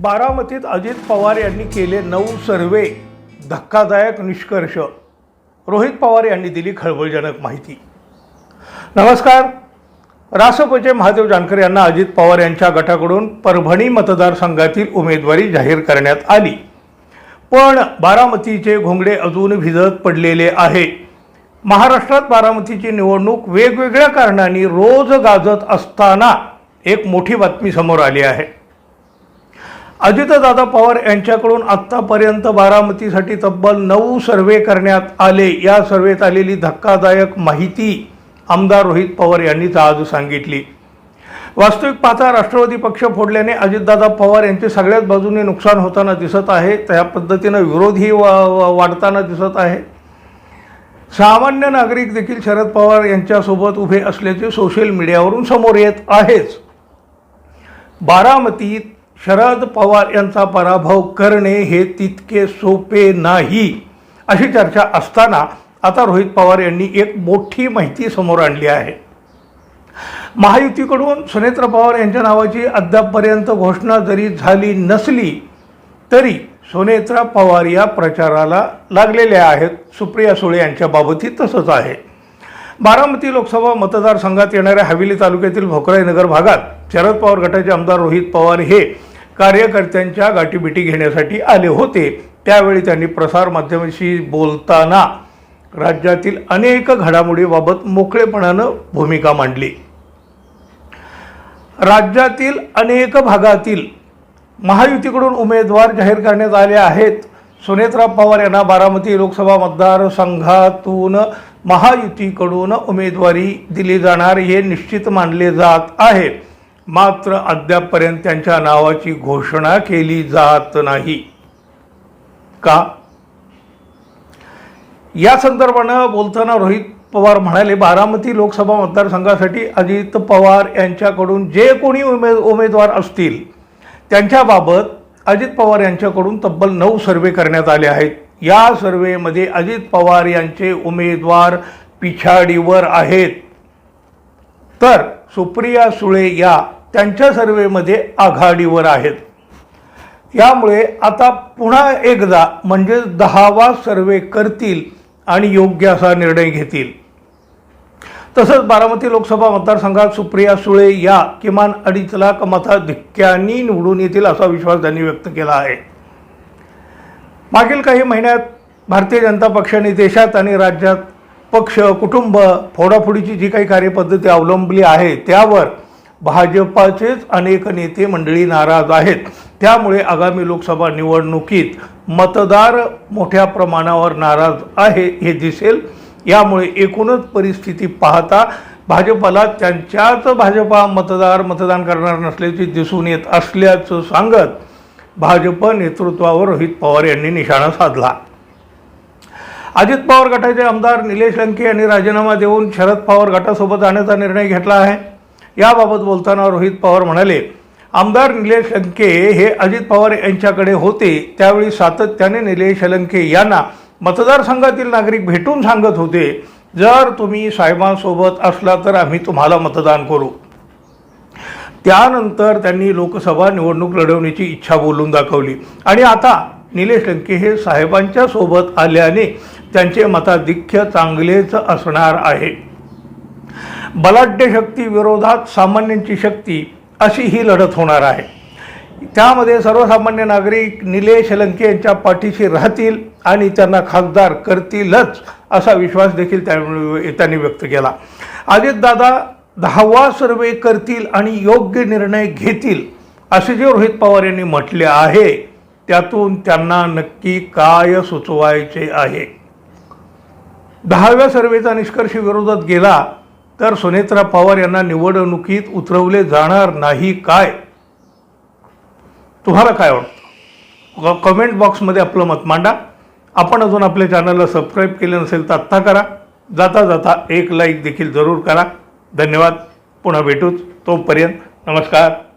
बारामतीत अजित पवार यांनी केले नऊ सर्वे. धक्कादायक निष्कर्ष. रोहित पवार यांनी दिली खळबळजनक माहिती. नमस्कार. रासपचे महादेव जानकर यांना अजित पवार यांच्या गटाकडून परभणी मतदारसंघातील उमेदवारी जाहीर करण्यात आली. पण बारामतीचे घोंगडे अजून भिजत पडलेले आहे. महाराष्ट्रात बारामतीची निवडणूक वेगवेगळ्या कारणांनी रोज गाजत असताना एक मोठी बातमी समोर आली आहे. अजितदादा पवार यांच्याकडून आत्तापर्यंत बारामतीसाठी तब्बल नऊ सर्वे करण्यात आले. या सर्वेत आलेली धक्कादायक माहिती आमदार रोहित पवार यांनीच आज सांगितली. वास्तविक पाहता राष्ट्रवादी पक्ष फोडल्याने अजितदादा पवार यांचे सगळ्याच बाजूने नुकसान होताना दिसत आहे. त्या पद्धतीनं विरोधही वा वा- वाढताना दिसत आहे. सामान्य नागरिक देखील शरद पवार यांच्यासोबत उभे असल्याचे सोशल मीडियावरून समोर येत आहेच. बारामतीत शरद पवार यांचा पराभव करणे हे तितके सोपे नाही अशी चर्चा असताना आता रोहित पवार यांनी एक मोठी माहिती समोर आणली आहे. महायुतीकडून सुनेत्र पवार यांच्या नावाची अद्यापपर्यंत घोषणा जरी झाली नसली तरी सुनेत्रा पवार या प्रचाराला लागलेल्या आहेत. सुप्रिया सुळे यांच्या बाबतीत तसंच आहे. बारामती लोकसभा मतदारसंघात येणाऱ्या हवेली तालुक्यातील भोकराई नगर भागात शरद पवार गटाचे आमदार रोहित पवार हे कार्यकर्त्यांच्या गाठीबिटी घेण्यासाठी आले होते. त्यावेळी त्यांनी प्रसारमाध्यमाशी बोलताना राज्यातील अनेक घडामोडीबाबत मोकळेपणानं भूमिका मांडली. राज्यातील अनेक भागातील महायुतीकडून उमेदवार जाहीर करण्यात आले आहेत. सुनेत्रा पवार यांना बारामती लोकसभा मतदारसंघातून महायुतीकडून उमेदवारी दिली जाणार हे निश्चित मानले जात आहे. मात्र अद्यापपर्यंत त्यांच्या नावाची घोषणा केली जात नाही. का? या संदर्भानं बोलताना रोहित पवार म्हणाले बारामती लोकसभा मतदारसंघासाठी अजित पवार यांच्याकडून जे कोणी उमेद उमेदवार असतील त्यांच्याबाबत अजित पवार यांच्याकडून तब्बल नऊ सर्वे करण्यात आले आहेत. या सर्वेमध्ये अजित पवार यांचे उमेदवार पिछाडीवर आहेत. तर सुप्रिया सुळे या त्यांच्या सर्वेमध्ये आघाडीवर आहेत. यामुळे आता पुन्हा एकदा म्हणजे दहावा सर्वे करतील आणि योग्य असा निर्णय घेतील. तसंच बारामती लोकसभा मतदारसंघात सुप्रिया सुळे या किमान अडीच लाख मताधिक्यांनी निवडून येतील असा विश्वास त्यांनी व्यक्त केला आहे. मागील काही महिन्यात भारतीय जनता पक्षाने देशात आणि राज्यात पक्ष कुटुंब फोडाफोडीची जी काही कार्यपद्धती अवलंबली आहे त्यावर भाजपाचेच अनेक नेते मंडळी नाराज आहेत. त्यामुळे आगामी लोकसभा निवडणुकीत मतदार मोठ्या प्रमाणावर नाराज आहे हे दिसेल. यामुळे एकूणच परिस्थिती पाहता भाजपाला त्यांच्याच भाजपा मतदार मतदान करणार नसल्याचे दिसून येत असल्याचं सांगत भाजप नेतृत्वावर रोहित पवार यांनी निशाणा साधला. अजित पवार गटाचे आमदार निलेश लंके यांनी राजीनामा देऊन शरद पवार गटासोबत जाण्याचा निर्णय घेतला आहे. याबाबत बोलताना रोहित पवार म्हणाले आमदार निलेश लंके हे अजित पवार यांच्याकडे होते त्यावेळी सातत्याने निलेश लंके यांना मतदारसंघातील नागरिक भेटून सांगत होते जर तुम्ही साहेबांसोबत असला तर आम्ही तुम्हाला मतदान करू. त्यानंतर त्यांनी लोकसभा निवडणूक लढवण्याची इच्छा बोलून दाखवली. आणि आता निलेश लंके हे साहेबांच्या सोबत आल्याने त्यांचे मताधिक्य चांगलेच असणार आहे. बलाढ्य शक्ती विरोधात सामान्यांची शक्ती अशी ही लढत होणार आहे. त्यामध्ये सर्वसामान्य नागरिक निलेश लंके यांच्या पाठीशी राहतील आणि त्यांना खासदार करतीलच असा विश्वास देखील त्यामुळे त्यांनी व्यक्त केला. अजितदादा दहावा सर्वे करतील आणि योग्य निर्णय घेतील असे जे रोहित पवार यांनी म्हटले आहे त्यातून त्यांना नक्की काय सुचवायचे आहे? दहाव्या सर्वेचा निष्कर्ष विरोधात गेला तर सुनेत्रा पवार यांना निवडणुकीत उतरवले जाणार नाही काय? तुम्हाला काय वाटतं? कमेंट बॉक्समध्ये आपलं मत मांडा. आपण अजून आपल्या चॅनलला सबस्क्राईब केले नसेल तर आत्ता करा. जाता जाता एक लाईक देखील जरूर करा. धन्यवाद. पुन्हा भेटूच. तोपर्यंत नमस्कार.